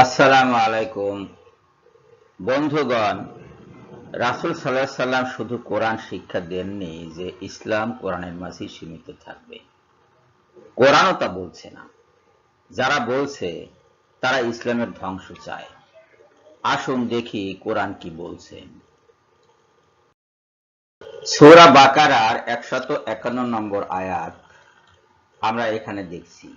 আসসালামু আলাইকুম। বন্ধুগণ, রাসুল সাল্লাহ সাল্লাম শুধু কোরআন শিক্ষা দেননি যে ইসলাম কোরআনের মাঝেই সীমিত থাকবে। কোরআনও তা বলছে না। যারা বলছে, তারা ইসলামের ধ্বংস চায়। আসুন দেখি কোরআন কি বলছে। সূরা বাকারার একশত একান্ন নম্বর আয়াত আমরা এখানে দেখছি।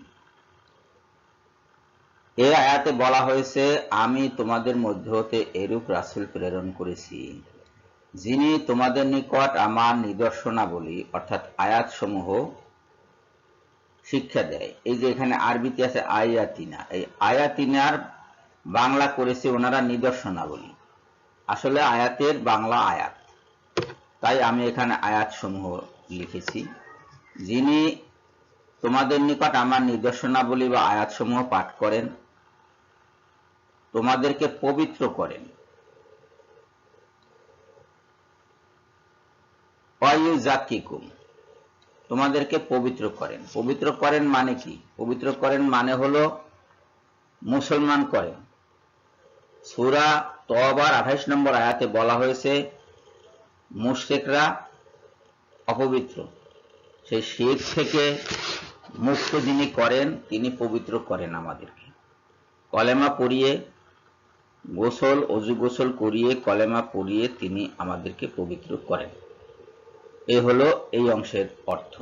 এই আয়াতে বলা হয়েছে, আমি তোমাদের মধ্য হতে এরূপ রাসূল প্রেরণ করেছি, যিনি তোমাদের নিকট আমার নিদর্শনাবলী, অর্থাৎ আয়াত সমূহ শিক্ষা দেয়। এই যে এখানে আরবিতে আছে আয়াতিনা, এই আয়াতিনার বাংলা করেছে ওনারা নিদর্শনাবলী। আসলে আয়াতের বাংলা আয়াত। তাই আমি এখানে আয়াত সমূহ লিখেছি, যিনি তোমাদের নিকট আমার নিদর্শনাবলী বা আয়াত সমূহ পাঠ করেন তোমাদেরকে পবিত্র করেন। তোমাদেরকে পবিত্র করেন। পবিত্র করেন মানে কি? পবিত্র করেন মানে হলো মুসলমান করেন। সুরা তবার আঠাইশ নম্বর আয়াতে বলা হয়েছে মুশেকরা অপবিত্র। সেই শেখ থেকে মুক্ত যিনি করেন, তিনি পবিত্র করেন আমাদেরকে। কলেমা পড়িয়ে গোসল, অজু গোসল করিয়ে, কলেমা পড়িয়ে তিনি আমাদেরকে পবিত্র করেন। এ হলো এই অংশের অর্থ।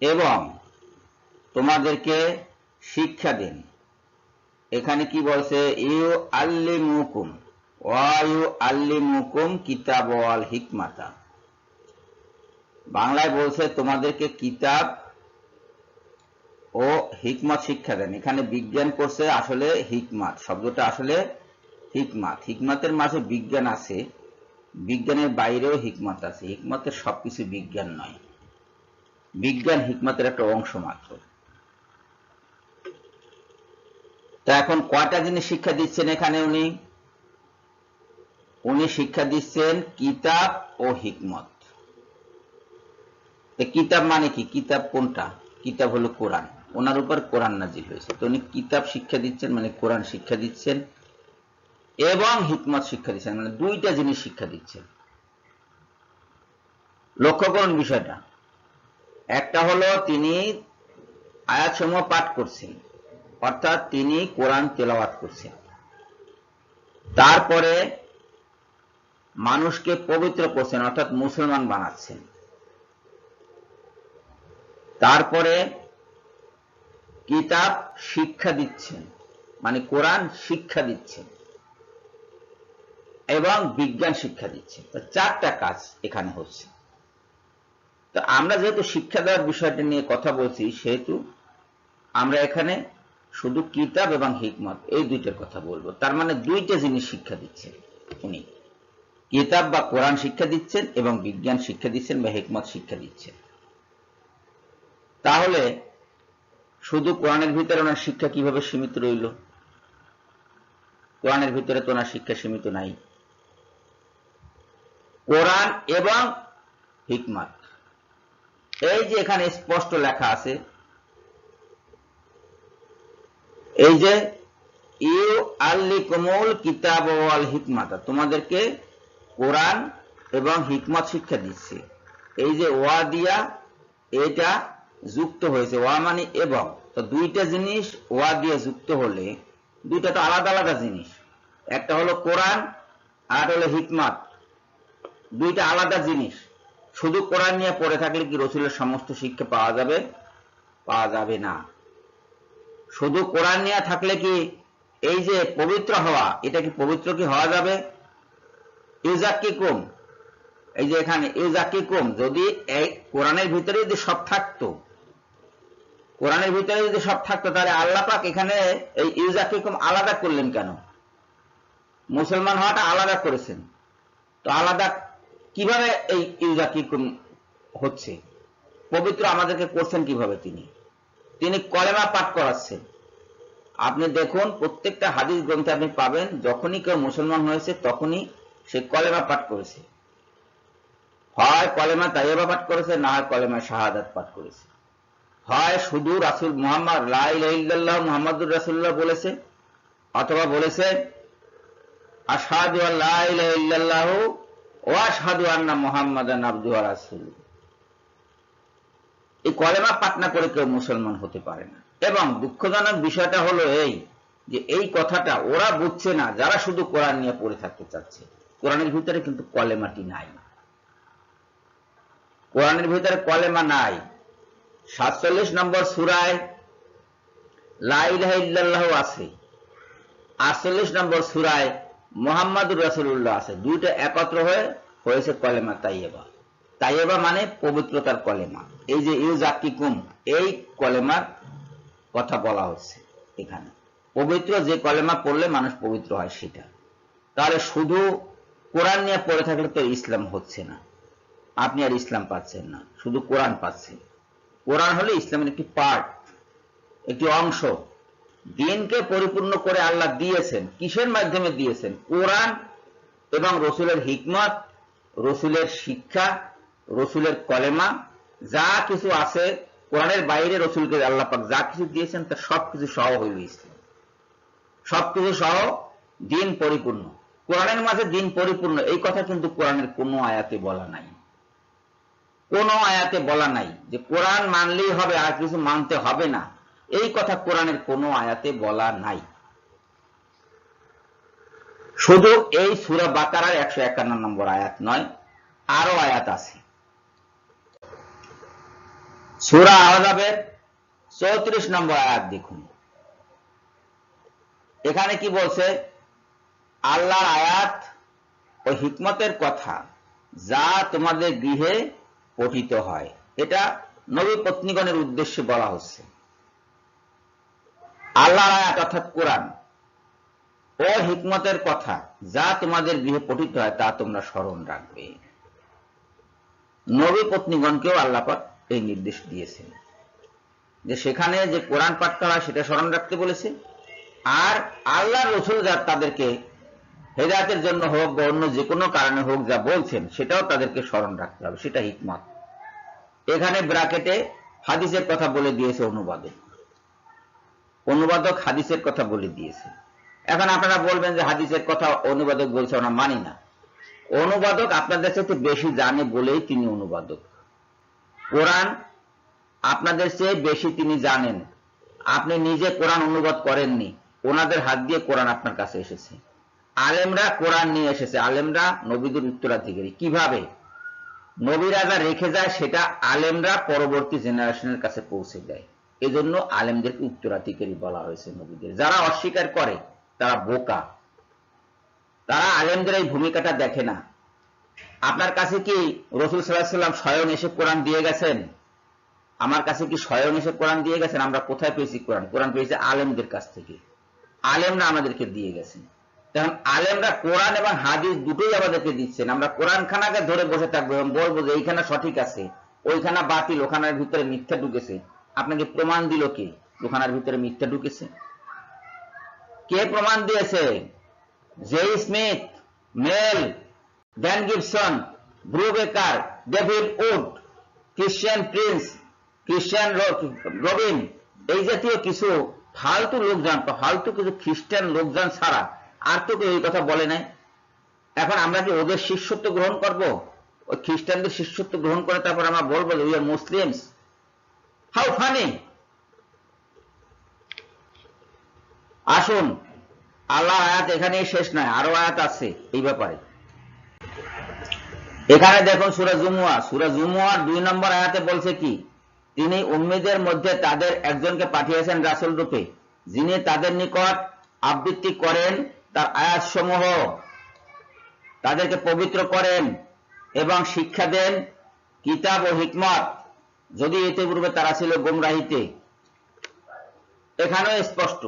এবং তোমাদেরকে শিক্ষা দেন। এখানে কি বলছে? ইউ আল্লি মুকুম ওয়ায়ু আল্লি মুকুম কিতাব ওয়াল হিকমাতা। বাংলায় বলছে, তোমাদেরকে কিতাব ও হিকমত শিক্ষা দেন। এখানে বিজ্ঞান করছে আসলে হিকমাত, শব্দটা আসলে হিকমাত। হিকমাতের মাঝে বিজ্ঞান আছে, বিজ্ঞানের বাইরেও হিকমত আছে। হিকমতের সবকিছু বিজ্ঞান নয়। বিজ্ঞান হিকমতের একটা অংশ মাত্র। তা এখন কয়টা জিনিস শিক্ষা দিচ্ছেন এখানে উনি? উনি শিক্ষা দিচ্ছেন কিতাব ও হিকমত। কিতাব মানে কি? কিতাব কোনটা? কিতাব হলো কোরআন। ওনার উপর কোরআন নাজিল হয়েছে। তো উনি কিতাব শিক্ষা দিচ্ছেন মানে কোরআন শিক্ষা দিচ্ছেন এবং হিকমত শিক্ষা দিচ্ছেন মানে দুইটা জিনিস শিক্ষা দিচ্ছেন। লক্ষ্য করুন বিষয়টা। একটা হলো তিনি আয়াত সমূহ পাঠ করছেন, অর্থাৎ তিনি কোরআন তেলাওয়াত করছেন। তারপরে মানুষকে পবিত্র করছেন, অর্থাৎ মুসলমান বানাচ্ছেন। তারপরে কিতাব শিক্ষা দিচ্ছেন মানে কোরআন শিক্ষা দিচ্ছেন এবং বিজ্ঞান শিক্ষা দিচ্ছে তো চারটা কাজ এখানে হচ্ছে। তো আমরা যেহেতু শিক্ষা দেওয়ার বিষয়টা নিয়ে কথা বলছি, সেহেতু আমরা এখানে শুধু কিতাব এবং হিকমত, এই দুইটার কথা বলব। তার মানে দুইটা জিনিস শিক্ষা দিচ্ছেন উনি। কিতাব বা কোরআন শিক্ষা দিচ্ছেন এবং বিজ্ঞান শিক্ষা দিচ্ছেন বা হিকমত শিক্ষা দিচ্ছেন। তাহলে শুধু কোরআনের ভিতরে ওনার শিক্ষা কীভাবে সীমিত রইল? কোরআনের ভিতরে তো ওনার শিক্ষা সীমিত নাই। কোরআন এবং হিকমাত। এই যে এখানে স্পষ্ট লেখা আছে, এই যে, ইউ আল্লি কমল কিতাব ওয়াল হিকমাতা, তোমাদেরকে কোরআন এবং হিকমত শিক্ষা দিচ্ছে। এই যে ওয়া দিয়া এটা যুক্ত হয়েছে, ওয়া মানে এবং। তো দুইটা জিনিস ওয়া দিয়ে যুক্ত হলে, দুইটা তো আলাদা আলাদা জিনিস। একটা হলো কোরআন, আর হলো হিকমাত। দুইটা আলাদা জিনিস। শুধু কোরআন নিয়ে পড়ে থাকলে কি রসুলের সমস্ত শিক্ষা পাওয়া যাবে? পাওয়া যাবে না। শুধু কোরআন নিয়ে থাকলে কি এই যে পবিত্র হওয়া, এটা কি পবিত্র কি হওয়া যাবে? ইউজাকি কম এই যে এখানে ইউজাকি কম যদি এই কোরআনের ভিতরে যদি সব থাকতো কোরআনের ভিতরে যদি সব থাকতো, তাহলে আল্লাহ পাক এখানে এই ইউজাকিকুম আলাদা করলেন কেন? মুসলমান হওয়াটা আলাদা করেছেন। তো আলাদা কীভাবে এই ইউজাকিকুম হচ্ছে? পবিত্র আমাদেরকে করছেন কীভাবে তিনি? তিনি কলেমা পাঠ করাচ্ছেন। আপনি দেখুন, প্রত্যেকটা হাদিস গ্রন্থে আপনি পাবেন, যখনই কেউ মুসলমান হয়েছে, তখনই সে কলেমা পাঠ করেছে। হয় কলেমা তাইবা পাঠ করেছে, না হয় কলেমা শাহাদাত পাঠ করেছে। হয় শুধু রাসুল মোহাম্মদ লাইল্লাহ মোহাম্মদুর রাসুল্লাহ বলেছে, অথবা বলেছে আসাদু আল্লাহ ও আসাদু আন্না মোহাম্মদ আব্দু রাসুল এই কলেমা পাটনা করে কেউ মুসলমান হতে পারে না। এবং দুঃখজনক বিষয়টা হলো এই, যে এই কথাটা ওরা বুঝছে না, যারা শুধু কোরআন নিয়ে পড়ে থাকতে চাচ্ছে। কোরআনের ভিতরে কিন্তু কলেমাটি নাই। কোরআনের ভিতরে কলেমা নাই। সাতচল্লিশ নম্বর সুরায় আছে। আটচল্লিশ নম্বর সুরায় আছে। দুইটা একত্র হয়ে হয়েছে কলেমা তাইয়েবা তাইয়েবা মানে পবিত্রতার কলেমা। এই যে ইউ জাকিকুম এই কলেমার কথা বলা হচ্ছে এখানে। পবিত্র যে কলেমা পড়লে মানুষ পবিত্র হয় সেটা। তাহলে শুধু কোরআন নিয়ে পড়ে থাকলে তো ইসলাম হচ্ছে না। আপনি আর ইসলাম পাচ্ছেন না, শুধু কোরআন পাচ্ছেন। কোরআন হলে ইসলামের একটি পার্ট একটি অংশ। দিনকে পরিপূর্ণ করে আল্লাহ দিয়েছেন। কিসের মাধ্যমে দিয়েছেন? কোরআন এবং রসুলের হিকমত, রসুলের শিক্ষা, রসুলের কলেমা, যা কিছু আছে কোরআনের বাইরে রসুলকে আল্লাহ পাক যা কিছু দিয়েছেন তা সবকিছু সহ হইল ইসলাম। সবকিছু সহ দিন পরিপূর্ণ। কোরআনের মাঝে দিন পরিপূর্ণ, এই কথা কিন্তু কোরআনের কোনো আয়াতে বলা নাই। কোন আয়াতে বলা নাই যে কোরআন মানলেই হবে, আর কিছু মানতে হবে না। এই কথা কোরআনের কোন আয়াতে বলা নাই। শুধু এই সুরা বাকারার একশো একান্ন নম্বর আয়াত নয়, আরও আয়াত আছে। সুরা আহজাবের চৌত্রিশ নম্বর আয়াত দেখুন। এখানে কি বলছে? আল্লাহর আয়াত ও হিকমতের কথা যা তোমাদের গৃহে পঠিত হয়। এটা নবী পত্নীগণের উদ্দেশ্যে বলা হচ্ছে। আল্লাহর আয়াত অর্থাৎ কোরআন। ও হিকমতের কথা, যা তোমাদের গৃহে পঠিত হয়, তা তোমরা স্মরণ রাখবে। নবী পত্নীগণকেও আল্লাপাক এই নির্দেশ দিয়েছেন। যে সেখানে যে কোরআন পাঠ করা সেটা স্মরণ রাখতে বলেছে। আর আল্লাহ রসুল যা তাদেরকে হেদায়তের জন্য হোক বা অন্য যে কোনো কারণে হোক যা বলছেন, সেটাও তাদেরকে স্মরণ রাখতে হবে, সেটা হিকমত। এখানে ব্রাকেটে হাদিসের কথা বলে দিয়েছে অনুবাদক। অনুবাদক হাদিসের কথা বলে দিয়েছে। এখন আপনারা বলবেন যে হাদিসের কথা অনুবাদক বলছে, আমরা মানি না। অনুবাদক আপনাদের সাথে বেশি জানে বলেই তিনি অনুবাদক। কোরআন আপনাদের চেয়ে বেশি তিনি জানেন। আপনি নিজে কোরআন অনুবাদ করেননি, ওনাদের হাত দিয়ে কোরআন আপনার কাছে এসেছে। আলেমরা কোরআন নিয়ে এসেছে, আলেমরা নবীদের উত্তরাধিকারী। কীভাবে? নবীরা যা রেখে যায়, সেটা আলেমরা পরবর্তী জেনারেশনের কাছে পৌঁছে দেয়। এজন্য আলেমদেরকে উত্তরাধিকারী বলা হয়েছে নবীদের। যারা অস্বীকার করে, তারা বোকা। তারা আলেমদের এই ভূমিকাটা দেখে না। আপনার কাছে কি রসুল সাল্লাহাম স্বয়ং এসে কোরআন দিয়ে গেছেন? আমার কাছে কি স্বয়ং এসে কোরআন দিয়ে গেছেন? আমরা কোথায় পেয়েছি কোরআন? কোরআন পেয়েছি আলেমদের কাছ থেকে। আলেমরা আমাদেরকে দিয়ে গেছেন। তখন আলেমরা কোরআন এবং হাদিস দুটোই আমাদেরকে দিচ্ছেন। আমরা কোরআন খানাকে ধরে বসে থাকব এবং বলব যে এইখানে সঠিক আছে, ওইখানা বাতিল, ওখানের ভিতরে মিথ্যা ঢুকেছে। আপনাকে প্রমাণ দিল কে? ওখানের ভিতরে মিথ্যা ঢুকেছে। কে প্রমাণ দিয়েছে? Jay Smith, Mel, Dan Gibson Brubaker David Wood, Christian Prince, Christian Robin. এই জাতীয় কিছু ফালতু লোকজন, ফালতু কিছু খ্রিস্টান লোকজন ছাড়া আর তো কেউ এই কথা বলে নাই। এখন আমরা কি ওদের শিষ্যত্ব গ্রহণ করব? ওই খ্রিস্টানদের শিষ্যত্ব গ্রহণ করে তারপর আমরা বলব we are Muslims how funny আসুন আল্লাহ আয়াত এখানেই শেষ নয়, আরও আয়াত আছে এই ব্যাপারে। এখানে দেখুন সুরা জুমুয়া। সুরা জুমুয়ার দুই নম্বর আয়াতে বলছে কি? তিনি উম্মিদের মধ্যে তাদের একজনকে পাঠিয়েছেন রাসুল রূপে। যিনি তাদের নিকট আবৃত্তি করেন তার আয়াত সমূহ তাদেরকে পবিত্র করেন এবং শিক্ষা দেন, কিতাব ও হিকমত। যদি এতে পূর্বে তারা ছিল গোমরাহিতে। এখানেও স্পষ্ট।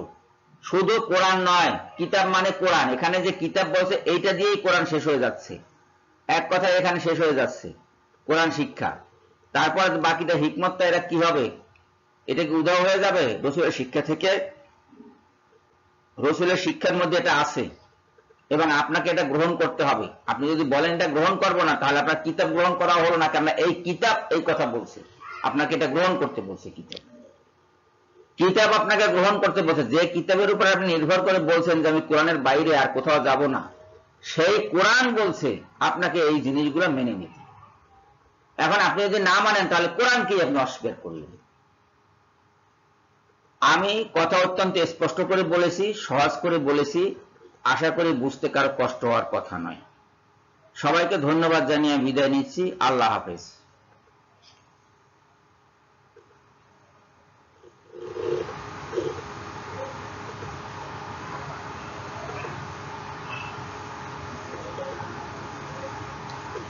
শুধু কোরআন নয়, কিতাব মানে কোরআন। এখানে যে কিতাব বলছে, এইটা দিয়েই কোরআন শেষ হয়ে যাচ্ছে। এক কথা এখানে শেষ হয়ে যাচ্ছে, কোরআন শিক্ষা। তারপর বাকিটা হিকমতটা এরা কি হবে? এটা কি উদাহ হয়ে যাবে? রসুলের শিক্ষা থেকে রসুলের শিক্ষার মধ্যে এটা আছে। এবং আপনাকে এটা গ্রহণ করতে হবে। আপনি যদি বলেন এটা গ্রহণ করব না, তাহলে আপনার কিতাব গ্রহণ করা হলো না কেন এই কিতাব এই কথা বলছে। আপনাকে এটা গ্রহণ করতে বলছে কিতাব। কিতাব আপনাকে গ্রহণ করতে বলছে। যে কিতাবের উপর আপনি নির্ভর করে বলছেন যে আমি কোরআনের বাইরে আর কোথাও যাব না, সেই কোরআন বলছে আপনাকে এই জিনিসগুলো মেনে নিতে। এখন আপনি যদি না মানেন, তাহলে কোরআন কোরআনকেই আপনি অস্বীকার করলেন? আমি কথা অত্যন্ত স্পষ্ট করে বলেছি, সহজ করে বলেছি, আশা করি বুঝতে কারও কষ্ট হওয়ার কথা নয়। সবাইকে ধন্যবাদ জানিয়ে বিদায় নিচ্ছি। আল্লাহ হাফেজ।